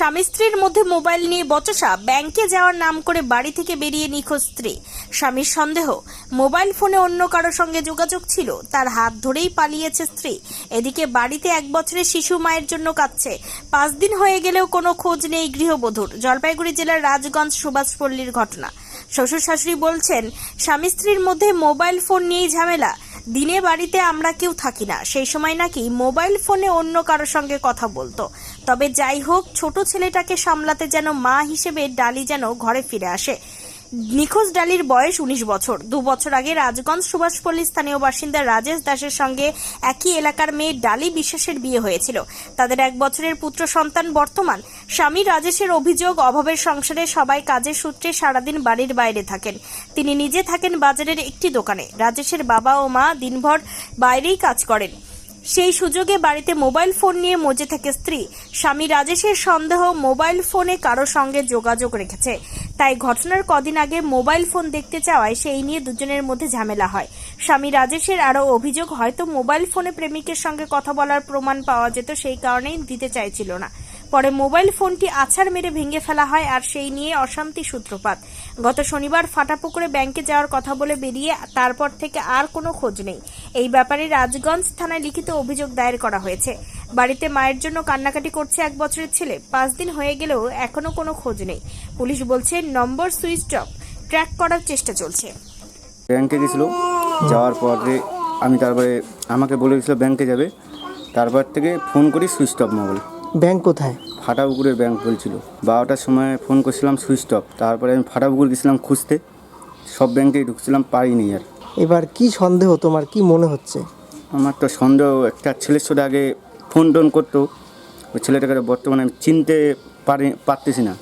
স্বামী স্ত্রীর মধ্যে মোবাইল নিয়ে বচসা, ব্যাংকে যাওয়ার নাম করে বাড়ি থেকে বেরিয়ে নিখোঁজ স্ত্রী। স্বামীর সন্দেহ, মোবাইল ফোনে অন্য কারোর সঙ্গে যোগাযোগ ছিল, তার হাত ধরেই পালিয়েছে স্ত্রী। এদিকে বাড়িতে এক বছরের শিশু মায়ের জন্য কাঁদছে। পাঁচ দিন হয়ে গেলেও কোনো খোঁজ নেই গৃহবধূর। জলপাইগুড়ি জেলার রাজগঞ্জ সুভাষপল্লীর ঘটনা। শ্বশুর শাশুড়ি বলছেন, স্বামী স্ত্রীর মধ্যে মোবাইল ফোন নিয়েই ঝামেলা। দিনে বাড়িতে আমরা কেউ থাকি না। সেই সময় নাকি মোবাইল ফোনে অন্য কারোর সঙ্গে কথা বলতো। তবে যাই হোক, ছোট ছেলেটাকে সামলাতে যেন মা হিসেবে ডালি যেন ঘরে ফিরে আসে। নিখোঁজ ডালির বয়স উনিশ বছর। দু বছর আগে রাজগঞ্জ সুভাষপল্লী স্থানীয় বাসিন্দা রাজেশ দাসের সঙ্গে একই এলাকার মেয়ে ডালি বিশ্বাসের বিয়ে হয়েছিল। তাদের এক বছরের পুত্র সন্তান বর্তমান। স্বামী রাজেশের অভিযোগ, অভাবের সংসারে সবাই কাজের সূত্রে সারাদিন বাড়ির বাইরে থাকেন। তিনি নিজে থাকেন বাজারের একটি দোকানে। রাজেশের বাবা ও মা দিনভর বাইরেই কাজ করেন। সেই সুযোগে বাড়িতে মোবাইল ফোন নিয়ে মজে থাকে স্ত্রী। স্বামী রাজেশের সন্দেহ, মোবাইল ফোনে কারও সঙ্গে যোগাযোগ রেখেছে। তাই ঘটনার কদিন আগে মোবাইল ফোন দেখতে চাওয়ায় সেই নিয়ে দুজনের মধ্যে ঝামেলা হয়। স্বামী রাজেশের আরও অভিযোগ, হয়তো মোবাইল ফোনে প্রেমিকের সঙ্গে কথা বলার প্রমাণ পাওয়া যেত, সেই কারণেই দিতে চাইছিল না। পরে মোবাইল ফোনটি আছাড় মেরে ভেঙে ফেলা হয় আর সেই নিয়ে অশান্তি সূত্রপাত। গত শনিবার ফাটাপুকুরে ব্যাংকে যাওয়ার কথা বলে বেরিয়ে তারপর থেকে আর কোনো খোঁজ নেই। এই ব্যাপারে রাজগঞ্জ থানায় লিখিত অভিযোগ দায়ের করা হয়েছে। বাড়িতে মায়ের জন্য কান্নাকাটি করছে এক বছরের ছেলে। পাঁচ দিন হয়ে গেলেও এখনও কোনো খোঁজ নেই। পুলিশ বলছে, নম্বর সুইচ অফ ট্র্যাক করার চেষ্টা চলছে। ব্যাংকে গেছিল। যাওয়ার পরে আমি তারপরে আমাকে বলে দিয়েছিল ব্যাংকে যাবে। তারপর থেকে ফোন করি সুইচ অফ মোবাইল। ব্যাংক কোথায়? ফাটাপুকুরের ব্যাংক বলছিল। বারোটার সময় ফোন করছিলাম সুইচ অফ। তারপরে আমি ফাটাপুকুর গেছিলাম খুঁজতে। সব ব্যাংকেই ঢুকছিলাম পারিনি আর। এবার কি সন্দেহ তোমার? কি মনে হচ্ছে? আমার তো সন্দেহ একটা ছেলের সাথে আগে ফোন টোন করতো। ওই ছেলেটাকে বর্তমানে আমি চিনতে পারি পারতেছি না।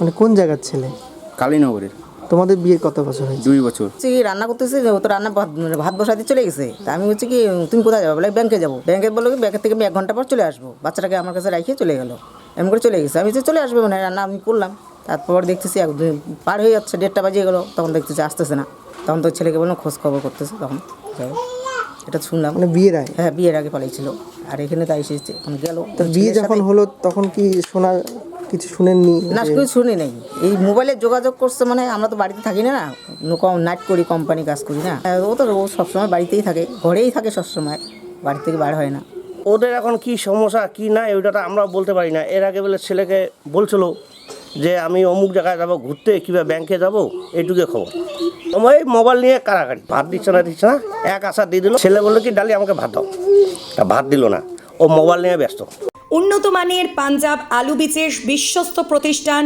মানে কোন জায়গার ছেলে? কালীনগরের। তোমাদের বিয়ের কত বছর হয়েছে? দুই বছর। হচ্ছে কি রান্না করতেছে ও তো রান্না ভাত মানে ভাত বসাতে চলে গেছে তা আমি হচ্ছে কি তুমি কোথায় যাব? বলে ব্যাংকে যাব। ব্যাংকে বলল কি ব্যাংকের থেকে আমি এক ঘণ্টা পর চলে আসব। বাচ্চাটাকে আমার কাছে রাখিয়ে চলে গেলো। এমন করে চলে গেছে। আমি তো চলে আসব মানে রান্না আমি করলাম। তারপর দেখতেছি এক দুই- পার হয়ে যাচ্ছে দেড়টা বাজিয়ে গেলো। তখন দেখতেছি আসতেছে না। তখন তো ছেলেকে বললাম খোঁজ খবর করতেছে। তখন যাই হোক, এটা শুনলাম। মানে বিয়ের আগে? হ্যাঁ বিয়ের আগে পালিয়েছিল। আর এখানে তাই এসেছে এখন গেল। তো বিয়ে যখন হলো তখন কি শোনা কিছু শুনেননি। না কিছু শুনি নাই। এই মোবাইলে যোগাযোগ করছে মানে আমরা তো বাড়িতে থাকি না না। নাইট করি কোম্পানি কাজ করি না। হ্যাঁ, ও তো ও সবসময় বাড়িতেই থাকে ঘরেই থাকে সবসময় বাড়ি থেকে বার হয় না। ওদের এখন কি সমস্যা কি না ওইটা তো আমরা বলতে পারি না। এর আগে বলে ছেলেকে বলছিল যে আমি অমুক জায়গায় যাব ঘুরতে কিংবা ব্যাংকে যাব এইটুকু খবর। আমার এই মোবাইল নিয়ে কারাকারি ভাত দিচ্ছে না দিচ্ছে না। এক আশা দিয়ে দিল। ছেলে বলল কি ডালি আমাকে ভাত দাও। তা ভাত দিল না। ও মোবাইল নিয়ে ব্যস্ত। উন্নত মানের পাঞ্জাব আলু বীজের বিশ্বস্ত প্রতিষ্ঠান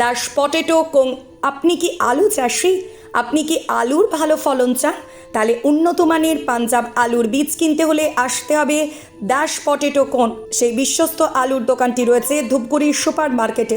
দাস পটেটো কোং, আপনি কি আলু চাষি? আপনি কি আলুর ভালো ফলন চান? তাহলে উন্নত মানের পাঞ্জাব আলুর বীজ কিনতে হলে আসতে হবে দাস পটেটো কোন। সেই বিশ্বস্ত আলুর দোকানটি রয়েছে ধূপগুড়ি সুপার মার্কেটে